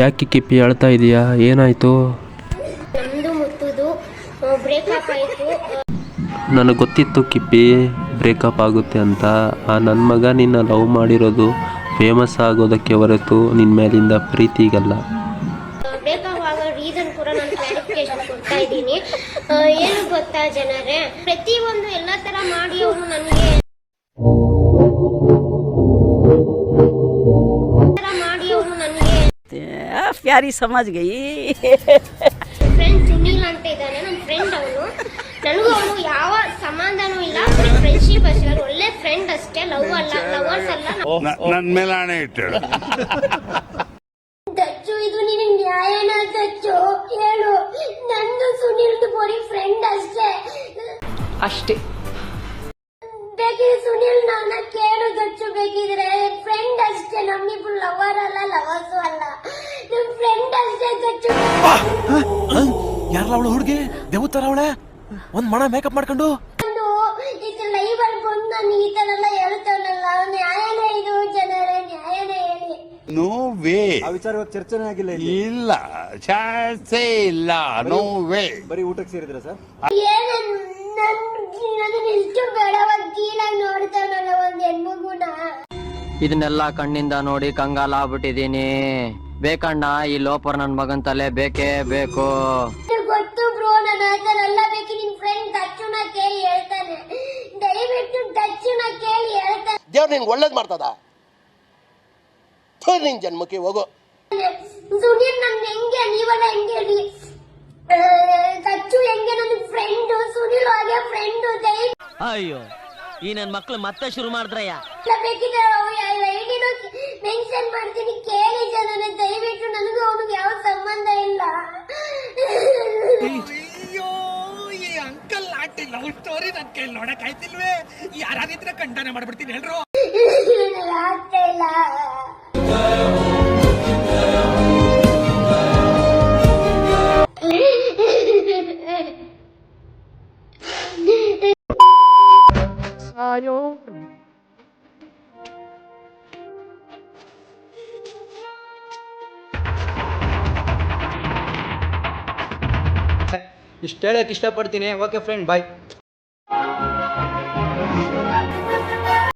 ಯಾಕೆ ಕಿಪ್ಪಿ ಅಳ್ತಾ ಇದೀಯಾ? ಏನಾಯ್ತು? ನಮ್ದು ಮುತ್ತುದು ಬ್ರೇಕಪ್ ಆಯ್ತು. ನನಗೆ ಗೊತ್ತಿತ್ತು ಕಿಪ್ಪಿ ಬ್ರೇಕಪ್ ಆಗುತ್ತೆ ಅಂತ. ಆ ನನ್ನ ಮಗ ನಿನ್ನ ಲವ್ ಮಾಡಿರೋದು ಫೇಮಸ್ ಆಗೋದಕ್ಕೆ ಹೊರತು ನಿನ್ನ ಮೇಲಿಂದ ಪ್ರೀತಿಗಲ್ಲ. ಬ್ರೇಕಪ್ ಆಗೋ ರೀಸನ್ ಕೂಡ ನಾನು ಕ್ಲಾರಿಫಿಕೇಶನ್ ಕೊಡ್ತಾ ಇದ್ದೀನಿ. ಏನು ಗೊತ್ತಾ ಜನರೇ? ಪ್ರತಿಯೊಂದು ಎಲ್ಲ ಮಾಡಿ ನನಗೆ. ಮಾಡಿ ಅವು ನನಗೆ. ಪ್ಯಾರಿ ಸಮಾಜ್ ಗಯಿ ಫ್ರೆಂಡ್ ಸುನಿಲ್ ಅಂತ ಇದ್ದಾನೆ ನನ್ನ ಫ್ರೆಂಡ್ ಅವನು. ನನಗೂ ಅವನು ಯಾವ ಸಂಬಂಧನೂ ಇಲ್ಲ ಫ್ರೆಂಡ್ಶಿಪ್ ಅಷ್ಟೇ. ಒಳ್ಳೆ ಫ್ರೆಂಡ್ ಅಷ್ಟೇ ಲವ್ ಅಲ್ಲ ಲವರ್ಸ್ ಅಲ್ಲ. ನನ್ ಮೇಲೆ ಆಣೆ ಇಟ್ಟಳು ದಚ್ಚು ಇದು ನಿನ್ ನ್ಯಾಯನ ದಚ್ಚು? ಹೇಳು. ನಂದು ಸುನಿಲ್ ಬರೀ ಫ್ರೆಂಡ್ ಅಷ್ಟೇ. ಅಷ್ಟೇ. ಸುನೀಲ್ ನನ್ನ ಕೇಳು ದಚ್ಚು ಬೇಕಿದ್ರೆ. ಫ್ರೆಂಡ್ ಅಷ್ಟೇ ನಮ್ಮಿಬ್ರು ಲವರ್ ಅಲ್ಲ ಲವರ್ಸು ಅಲ್ಲ. ನಮ್ ಫ್ರೆಂಡ್ ಅಷ್ಟೇ ದಚ್ಚು ಯಾರಲ್ಲ ಅವಳು ಹುಡುಗಿ? ದೇವತರ ಅವಳೆ? ಒಂದ್ ಮಣ ಮೇಕಪ್ ಮಾಡ್ಕೊಂಡು? ಒಂದು ಈಗ ಲೈವ್ ಅಲ್ಲಿ ಬಂದು ನಾನು ಈ ತರ ಎಲ್ಲ ಹೇಳ್ತಾನಲ್ಲ ನ್ಯಾಯನೇ ಇದು ಜನರೇ ನ್ಯಾಯನೇ ಹೇಳಿ. ನೋ ವೇ ಆ ವಿಚಾರವಾಗಿ ಚರ್ಚೆನೇ ಆಗಿಲ್ಲ ಇಲ್ಲಿ. ಇಲ್ಲ. ಚಾನ್ಸೇ ಇಲ್ಲ. ನೋ ವೇ ಬರೀ ಊಟಕ್ಕೆ ಸೇರಿದ್ರ ಸರ್? ಏನು ನನ್ ನನ್ನ ಇದನ್ನೆಲ್ಲ ಕಣ್ಣಿಂದ ನೋಡಿ ಕಂಗಾಲ ಆಗ್ಬಿಟ್ಟಿದೀನಿ. ಬೇಕಣ್ಣ ಈ ಲೋಪರ್ ನನ್ ಮಗನ್ ತಲೆ ಬೇಕೇ ಬೇಕು. ಗೊತ್ತು ಬ್ರೋ ನನ್ನ ಆತರ ಎಲ್ಲ ಬೇಕು ನಿನ್ ಫ್ರೆಂಡ್ ದಚ್ಚುನ ಕೇಳಿ ಹೇಳ್ತಾನೆ. ದಯವಿಟ್ಟು ದಚ್ಚುನ ಕೇಳಿ ಹೇಳ್ತಾನೆ. ದೇವ್ರು ನಿನ್ಗೆ ಒಳ್ಳೇದು ಮಾಡ್ತದ? ಥು, ನಿನ್ ಜನ್ಮಕ್ಕೆ ಹೋಗು. ಸುನೀಲ್ ನನ್ ಹೆಂಗೆ ನೀವೆಲ್ಲ ಹೆಂಗೆ ಫ್ರೆಂಡ್ ಸುನಿಲ್ ಹಾಗೆ ಫ್ರೆಂಡ್ ಜೈ. ಅಯ್ಯೋ ಈ ನನ್ ಮಕ್ಳು ಮತ್ತೆ ಶುರು ಮಾಡಿದ್ರಯ್ಯ? ಬೇಕಿದ್ರೆ ಐಡಿನೂ ಮೆನ್ಷನ್ ಮಾಡ್ತೀನಿ ಕೇಳಿ ಜನನೇ ದಯವಿಟ್ಟು ನನಗೂ ಅವನಿಗೆ ಯಾವ ಸಂಬಂಧ ಇಲ್ಲ. ಅಯ್ಯೋ ಈ ಅಂಕಲ್ ಆಂಟಿ ಲವ್ ಸ್ಟೋರಿ ನನ್ ಕೈಲಿ ನೋಡಕ್ ಆಯ್ತಿಲ್ವೇ ಯಾರಿದ್ರೆ ಖಂಡನೆ ಮಾಡ್ಬಿಡ್ತೀನಿ ಹೇಳ್ರು. ನನಗೆ ಆಗ್ತಾ ಇಲ್ಲ. ಇಷ್ಟು ಹೇಳಕ್ ಇಷ್ಟಪಡ್ತೀನಿ ಓಕೆ ಫ್ರೆಂಡ್ ಬಾಯ್